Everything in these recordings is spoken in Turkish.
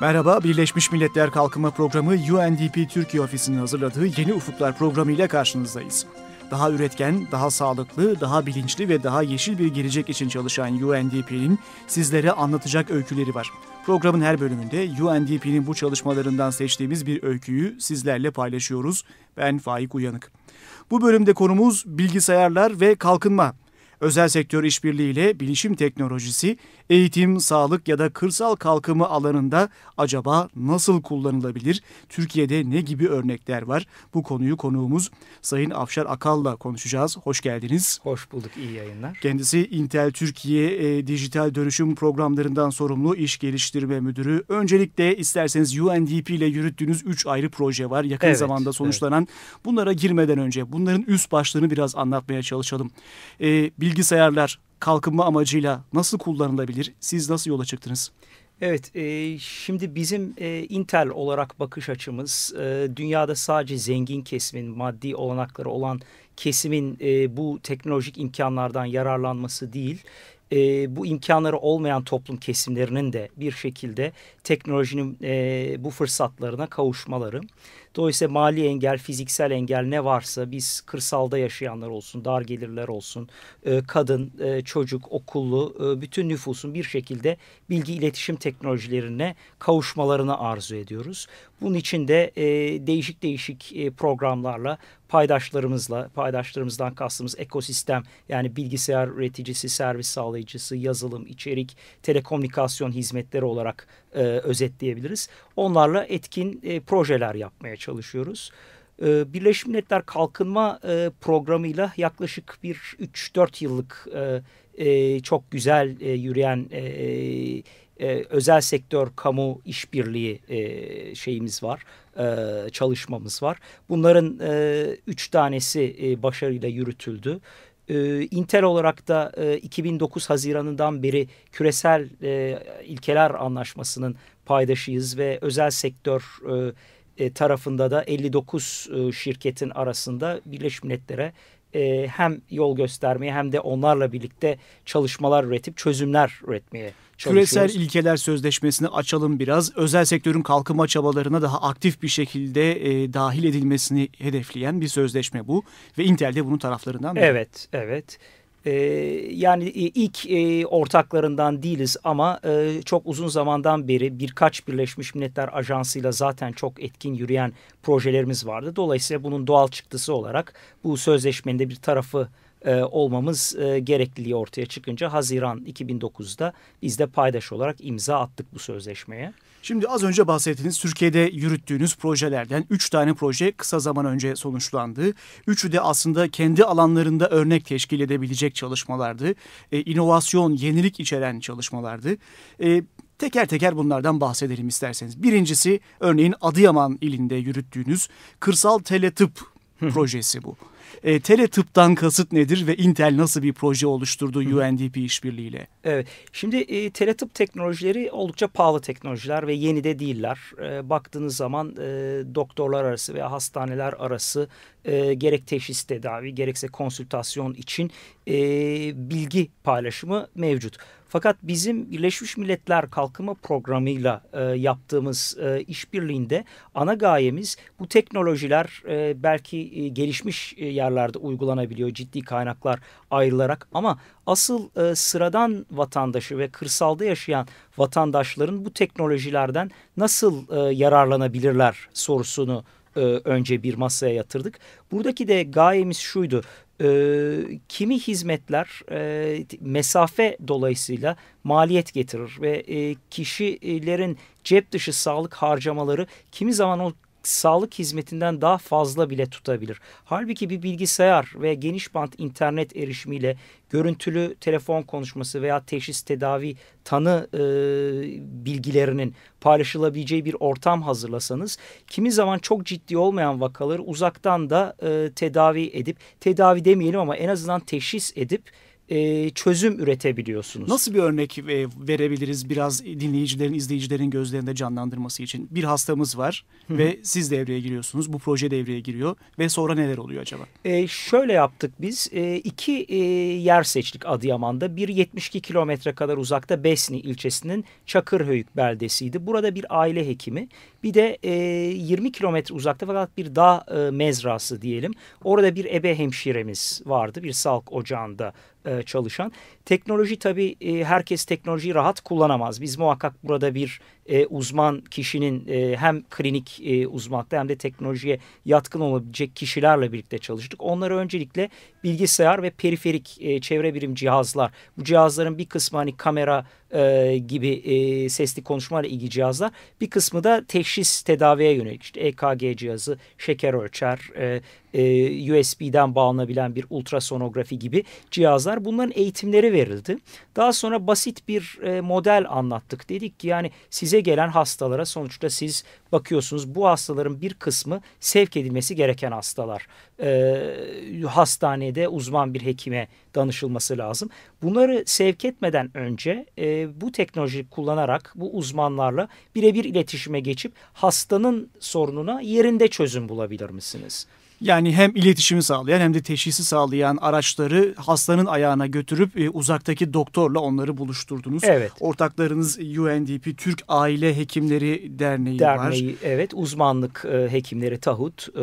Merhaba, Birleşmiş Milletler Kalkınma Programı UNDP Türkiye Ofisi'nin hazırladığı Yeni Ufuklar programı ile karşınızdayız. Daha üretken, daha sağlıklı, daha bilinçli ve daha yeşil bir gelecek için çalışan UNDP'nin sizlere anlatacak öyküleri var. Programın her bölümünde UNDP'nin bu çalışmalarından seçtiğimiz bir öyküyü sizlerle paylaşıyoruz. Ben Faik Uyanık. Bu bölümde konumuz bilgisayarlar ve kalkınma. Özel sektör işbirliğiyle bilişim teknolojisi eğitim, sağlık ya da kırsal kalkınma alanında acaba nasıl kullanılabilir? Türkiye'de ne gibi örnekler var? Bu konuyu konuğumuz Sayın Afşar Akal'la konuşacağız. Hoş geldiniz. Hoş bulduk, iyi yayınlar. Kendisi Intel Türkiye e, dijital dönüşüm programlarından sorumlu iş geliştirme müdürü. Öncelikle isterseniz UNDP ile yürüttüğünüz 3 ayrı proje var. Yakın evet, zamanda sonuçlanan. Evet. Bunlara girmeden önce bunların üst başlığını biraz anlatmaya çalışalım. E, bilgisayarlar, kalkınma amacıyla nasıl kullanılabilir? Siz nasıl yola çıktınız? Evet, e, şimdi bizim e, Intel olarak bakış açımız e, dünyada sadece zengin kesimin, maddi olanakları olan kesimin e, bu teknolojik imkanlardan yararlanması değil, e, bu imkanları olmayan toplum kesimlerinin de bir şekilde teknolojinin e, bu fırsatlarına kavuşmaları. Dolayısıyla mali engel, fiziksel engel ne varsa biz kırsalda yaşayanlar olsun, dar gelirler olsun, e, kadın, e, çocuk, okullu e, bütün nüfusun bir şekilde bilgi iletişim teknolojilerine kavuşmalarını arzu ediyoruz. Bunun için de değişik değişik programlarla paydaşlarımızla, paydaşlarımızdan kastımız ekosistem yani bilgisayar üreticisi, servis sağlayıcısı, yazılım, içerik, telekomünikasyon hizmetleri olarak e, özetleyebiliriz. Onlarla etkin e, projeler yapmaya çalışıyoruz. E, Birleşmiş Milletler Kalkınma e, Programı'yla yaklaşık bir 3-4 yıllık e, e, çok güzel e, yürüyen e, e, özel sektör kamu işbirliği e, şeyimiz var, e, çalışmamız var. Bunların e, üç tanesi e, başarıyla yürütüldü. Intel olarak da e, 2009 Haziran'ından beri küresel e, ilkeler anlaşmasının paydaşıyız ve özel sektör e, e tarafında da 59 e, şirketin arasında Birleşmiş Milletler'e e, hem yol göstermeye hem de onlarla birlikte çalışmalar üretip çözümler üretmeye. Küresel ilkeler sözleşmesini açalım biraz. Özel sektörün kalkınma çabalarına daha aktif bir şekilde e, dahil edilmesini hedefleyen bir sözleşme bu. Ve Intel de bunun taraflarından biri. Evet, evet. Ee, yani e, ilk e, ortaklarından değiliz ama e, çok uzun zamandan beri birkaç Birleşmiş Milletler Ajansı'yla zaten çok etkin yürüyen projelerimiz vardı. Dolayısıyla bunun doğal çıktısı olarak bu sözleşmenin de bir tarafı e, olmamız e, gerekliliği ortaya çıkınca Haziran 2009'da biz de paydaş olarak imza attık bu sözleşmeye. Şimdi az önce bahsettiğiniz Türkiye'de yürüttüğünüz projelerden 3 tane proje kısa zaman önce sonuçlandı. Üçü de aslında kendi alanlarında örnek teşkil edebilecek çalışmalardı. E, inovasyon, yenilik içeren çalışmalardı. E, Teker teker bunlardan bahsedelim isterseniz. Birincisi örneğin Adıyaman ilinde yürüttüğünüz kırsal teletıp projesi bu. E, tele tıptan kasıt nedir ve Intel nasıl bir proje oluşturdu UNDP işbirliğiyle? Evet. Şimdi e, tıp teknolojileri oldukça pahalı teknolojiler ve yeni de değiller. E, baktığınız zaman e, doktorlar arası veya hastaneler arası e, gerek teşhis tedavi gerekse konsültasyon için e, bilgi paylaşımı mevcut. Fakat bizim Birleşmiş Milletler Kalkınma Programı'yla e, yaptığımız e, işbirliğinde ana gayemiz bu teknolojiler e, belki e, gelişmiş e, yerlerde uygulanabiliyor ciddi kaynaklar ayrılarak ama asıl e, sıradan vatandaşı ve kırsalda yaşayan vatandaşların bu teknolojilerden nasıl e, yararlanabilirler sorusunu e, önce bir masaya yatırdık. Buradaki de gayemiz şuydu. E, kimi hizmetler e, mesafe dolayısıyla maliyet getirir ve e, kişilerin cep dışı sağlık harcamaları kimi zaman o sağlık hizmetinden daha fazla bile tutabilir. Halbuki bir bilgisayar ve geniş bant internet erişimiyle görüntülü telefon konuşması veya teşhis tedavi tanı e, bilgilerinin paylaşılabileceği bir ortam hazırlasanız kimi zaman çok ciddi olmayan vakaları uzaktan da e, tedavi edip tedavi demeyelim ama en azından teşhis edip e, çözüm üretebiliyorsunuz. Nasıl bir örnek e, verebiliriz biraz dinleyicilerin, izleyicilerin gözlerinde canlandırması için? Bir hastamız var Hı-hı. ve siz devreye giriyorsunuz. Bu proje devreye giriyor ve sonra neler oluyor acaba? E, şöyle yaptık biz. E, iki e, yer seçtik Adıyaman'da. Bir 72 kilometre kadar uzakta Besni ilçesinin Çakırhöyük beldesiydi. Burada bir aile hekimi bir de e, 20 kilometre uzakta fakat bir dağ e, mezrası diyelim. Orada bir ebe hemşiremiz vardı. Bir sağlık ocağında e, çalışan. Teknoloji tabii e, herkes teknolojiyi rahat kullanamaz. Biz muhakkak burada bir e, uzman kişinin e, hem klinik e, uzmanlıkta hem de teknolojiye yatkın olabilecek kişilerle birlikte çalıştık. Onları öncelikle bilgisayar ve periferik e, çevre birim cihazlar. Bu cihazların bir kısmı hani kamera e, gibi e, sesli konuşmayla ilgili cihazlar. Bir kısmı da teşhis tedaviye yönelik. İşte EKG cihazı, şeker ölçer, e, e, USB'den bağlanabilen bir ultrasonografi gibi cihazlar. Bunların eğitimleri verildi. Daha sonra basit bir e, model anlattık. Dedik ki yani size gelen hastalara sonuçta siz bakıyorsunuz bu hastaların bir kısmı sevk edilmesi gereken hastalar. E, hastanede uzman bir hekime danışılması lazım. Bunları sevk etmeden önce e, bu teknolojiyi kullanarak bu uzmanlarla birebir iletişime geçip hastanın sorununa yerinde çözüm bulabilir misiniz? Yani hem iletişimi sağlayan hem de teşhisi sağlayan araçları hastanın ayağına götürüp e, uzaktaki doktorla onları buluşturdunuz. Evet. Ortaklarınız UNDP Türk Aile Hekimleri Derneği, Derneği var. Evet uzmanlık e, hekimleri TAHUT e,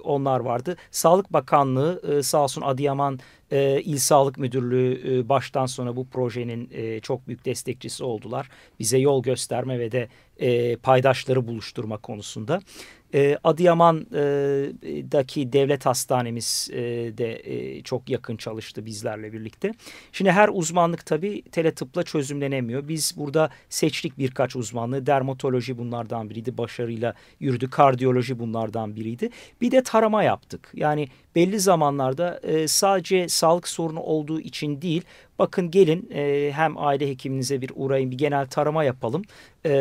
onlar vardı. Sağlık Bakanlığı e, sağ olsun Adıyaman e, İl Sağlık Müdürlüğü e, baştan sona bu projenin e, çok büyük destekçisi oldular. Bize yol gösterme ve de e, paydaşları buluşturma konusunda. E, Adıyaman'daki devlet hastanemiz e, de e, çok yakın çalıştı bizlerle birlikte. Şimdi her uzmanlık tabii teletıpla çözümlenemiyor. Biz burada seçtik birkaç uzmanlığı. Dermatoloji bunlardan biriydi. Başarıyla yürüdü. Kardiyoloji bunlardan biriydi. Bir de tarama yaptık. Yani belli zamanlarda e, sadece sağlık sorunu olduğu için değil bakın gelin e, hem aile hekiminize bir uğrayın bir genel tarama yapalım e,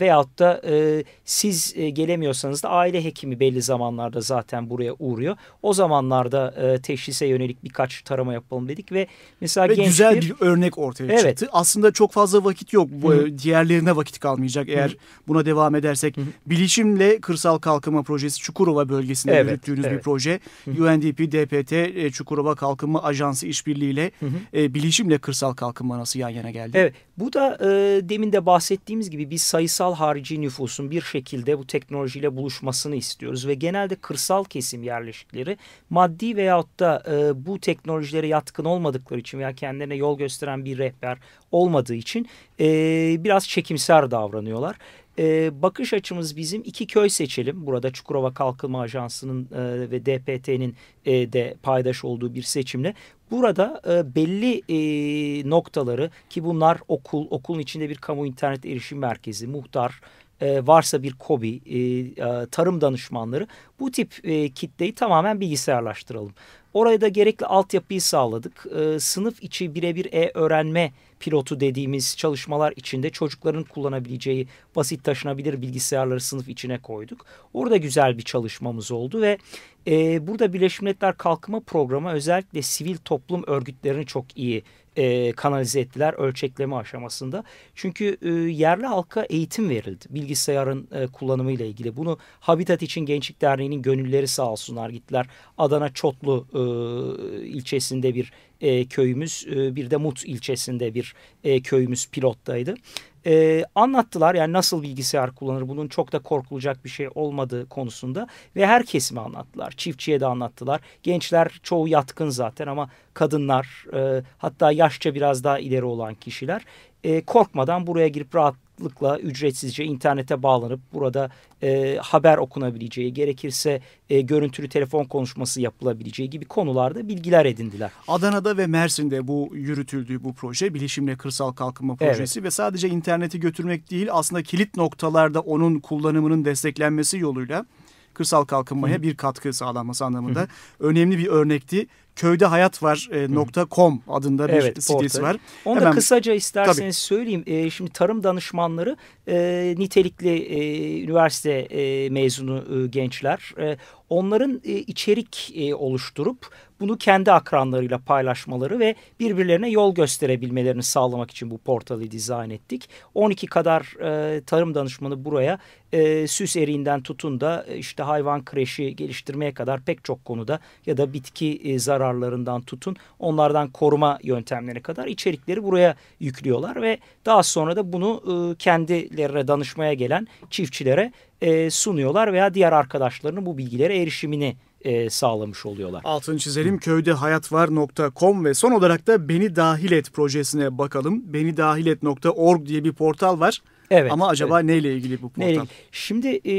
veyahut da e, siz e, gelemiyorsanız da aile hekimi belli zamanlarda zaten buraya uğruyor. O zamanlarda e, teşhise yönelik birkaç tarama yapalım dedik ve mesela ve genç güzel bir, bir örnek ortaya evet. çıktı. Aslında çok fazla vakit yok. Bu, Hı. diğerlerine vakit kalmayacak eğer Hı. buna devam edersek. Hı. Bilişimle Kırsal Kalkınma Projesi Çukurova bölgesinde evet. yürüttüğünüz evet. bir proje. Hı. UNDP, DPT, e, Çukurova Kalkınma Ajansı işbirliğiyle e, bilişimle kırsal kalkınma nasıl yan yana geldi? Evet. Bu da e, demin de bahsettiğimiz gibi biz sayısal harici nüfusun bir şekilde bu teknolojiyle buluşmasını istiyoruz ve genelde kırsal kesim yerleşikleri maddi veyahut da e, bu teknolojilere yatkın olmadıkları için veya kendilerine yol gösteren bir rehber olmadığı için e, biraz çekimser davranıyorlar. E, bakış açımız bizim iki köy seçelim. Burada Çukurova Kalkınma Ajansı'nın e, ve DPT'nin e, de paydaş olduğu bir seçimle Burada e, belli e, noktaları ki bunlar okul, okulun içinde bir kamu internet erişim merkezi, muhtar, e, varsa bir kobi, e, e, tarım danışmanları bu tip kitleyi tamamen bilgisayarlaştıralım. Oraya da gerekli altyapıyı sağladık. Sınıf içi birebir e-öğrenme pilotu dediğimiz çalışmalar içinde çocukların kullanabileceği basit taşınabilir bilgisayarları sınıf içine koyduk. Orada güzel bir çalışmamız oldu ve burada Birleşmiş Milletler Kalkınma Programı özellikle sivil toplum örgütlerini çok iyi e, kanalize ettiler ölçekleme aşamasında. Çünkü e, yerli halka eğitim verildi bilgisayarın e, kullanımı ile ilgili. Bunu Habitat için Gençlik Derneği'nin gönülleri sağ olsunlar gittiler. Adana Çotlu e, ilçesinde bir e, köyümüz e, bir de Mut ilçesinde bir e, köyümüz pilottaydı e, anlattılar. Yani nasıl bilgisayar kullanır bunun çok da korkulacak bir şey olmadığı konusunda ve her kesime anlattılar. Çiftçiye de anlattılar. Gençler çoğu yatkın zaten ama kadınlar e, hatta yaşça biraz daha ileri olan kişiler e, korkmadan buraya girip rahatlıkla ücretsizce internete bağlanıp burada e, haber okunabileceği, gerekirse e, görüntülü telefon konuşması yapılabileceği gibi konularda bilgiler edindiler. Adana'da ve Mersin'de bu yürütüldüğü bu proje Bilişimle Kırsal Kalkınma Projesi evet. ve sadece interneti götürmek değil aslında kilit noktalarda onun kullanımının desteklenmesi yoluyla kırsal kalkınmaya Hı. bir katkı sağlanması anlamında Hı. önemli bir örnekti. Köyde hayat var e, nokta .com adında bir Evet, sitesi portal. var. Onu da Hemen- kısaca isterseniz söyleyeyim. E, şimdi tarım danışmanları e, nitelikli e, üniversite e, mezunu e, gençler. E, onların e, içerik e, oluşturup bunu kendi akranlarıyla paylaşmaları ve birbirlerine yol gösterebilmelerini sağlamak için bu portalı dizayn ettik. 12 kadar e, tarım danışmanı buraya e, süs eriğinden tutun da e, işte hayvan kreşi geliştirmeye kadar pek çok konuda ya da bitki e, zararlarından tutun onlardan koruma yöntemlerine kadar içerikleri buraya yüklüyorlar ve daha sonra da bunu e, kendilerine danışmaya gelen çiftçilere e, sunuyorlar veya diğer arkadaşlarının bu bilgilere erişimini e, sağlamış oluyorlar. Altını çizelim köyde hayat var.com ve son olarak da Beni Dahil Et projesine bakalım. Beni Dahilet.org diye bir portal var. Evet. Ama acaba evet. neyle ilgili bu portal? Neyle- Şimdi e,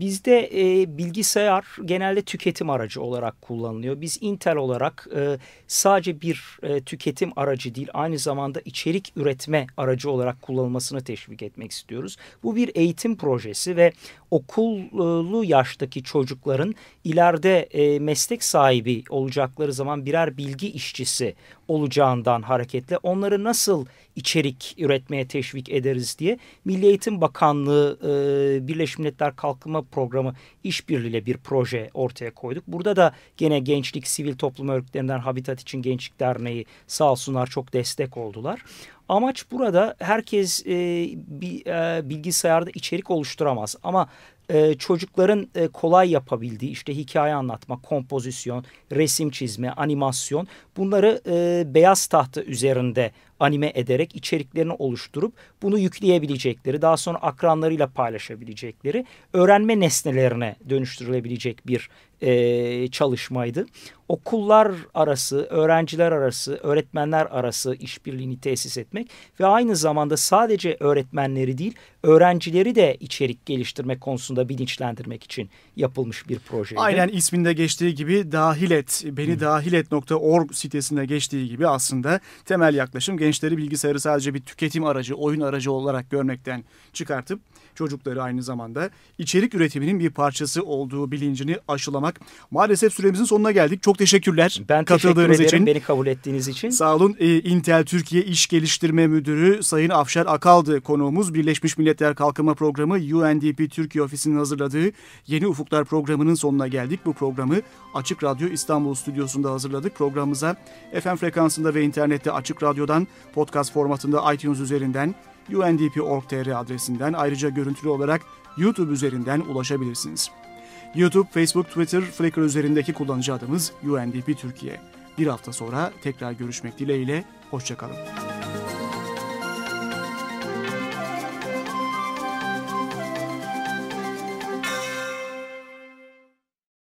bizde e, bilgisayar genelde tüketim aracı olarak kullanılıyor. Biz Intel olarak e, sadece bir e, tüketim aracı değil aynı zamanda içerik üretme aracı olarak kullanılmasını teşvik etmek istiyoruz. Bu bir eğitim projesi ve okullu yaştaki çocukların ileride e, meslek sahibi olacakları zaman birer bilgi işçisi olacağından hareketle onları nasıl içerik üretmeye teşvik ederiz diye Milli Eğitim Bakanlığı e, Birleşmiş Milletler Kalkınma Programı işbirliğiyle bir proje ortaya koyduk. Burada da gene gençlik, sivil toplum örgütlerinden Habitat için Gençlik Derneği sağ olsunlar çok destek oldular. Amaç burada herkes e, bir, e, bilgisayarda içerik oluşturamaz ama e, çocukların e, kolay yapabildiği işte hikaye anlatma, kompozisyon, resim çizme, animasyon bunları e, beyaz tahta üzerinde anime ederek içeriklerini oluşturup bunu yükleyebilecekleri, daha sonra akranlarıyla paylaşabilecekleri, öğrenme nesnelerine dönüştürülebilecek bir e, çalışmaydı. Okullar arası, öğrenciler arası, öğretmenler arası işbirliğini tesis etmek ve aynı zamanda sadece öğretmenleri değil, öğrencileri de içerik geliştirme konusunda bilinçlendirmek için yapılmış bir projeydi. Aynen isminde geçtiği gibi dahilet, beni dahilet.org sitesinde geçtiği gibi aslında temel yaklaşım gençleri bilgisayarı sadece bir tüketim aracı, oyun aracı olarak görmekten çıkartıp çocukları aynı zamanda içerik üretiminin bir parçası olduğu bilincini aşılamak. Maalesef süremizin sonuna geldik. Çok teşekkürler Ben teşekkür katıldığınız ederim için. beni kabul ettiğiniz için. Sağ olun. Ee, Intel Türkiye İş Geliştirme Müdürü Sayın Afşar Akaldı konuğumuz. Birleşmiş Milletler Kalkınma Programı UNDP Türkiye Ofisi'nin hazırladığı Yeni Ufuklar programının sonuna geldik. Bu programı Açık Radyo İstanbul Stüdyosu'nda hazırladık. Programımıza FM frekansında ve internette Açık Radyo'dan podcast formatında iTunes üzerinden undp.org.tr adresinden ayrıca görüntülü olarak YouTube üzerinden ulaşabilirsiniz. YouTube, Facebook, Twitter, Flickr üzerindeki kullanıcı adımız UNDP Türkiye. Bir hafta sonra tekrar görüşmek dileğiyle, hoşçakalın.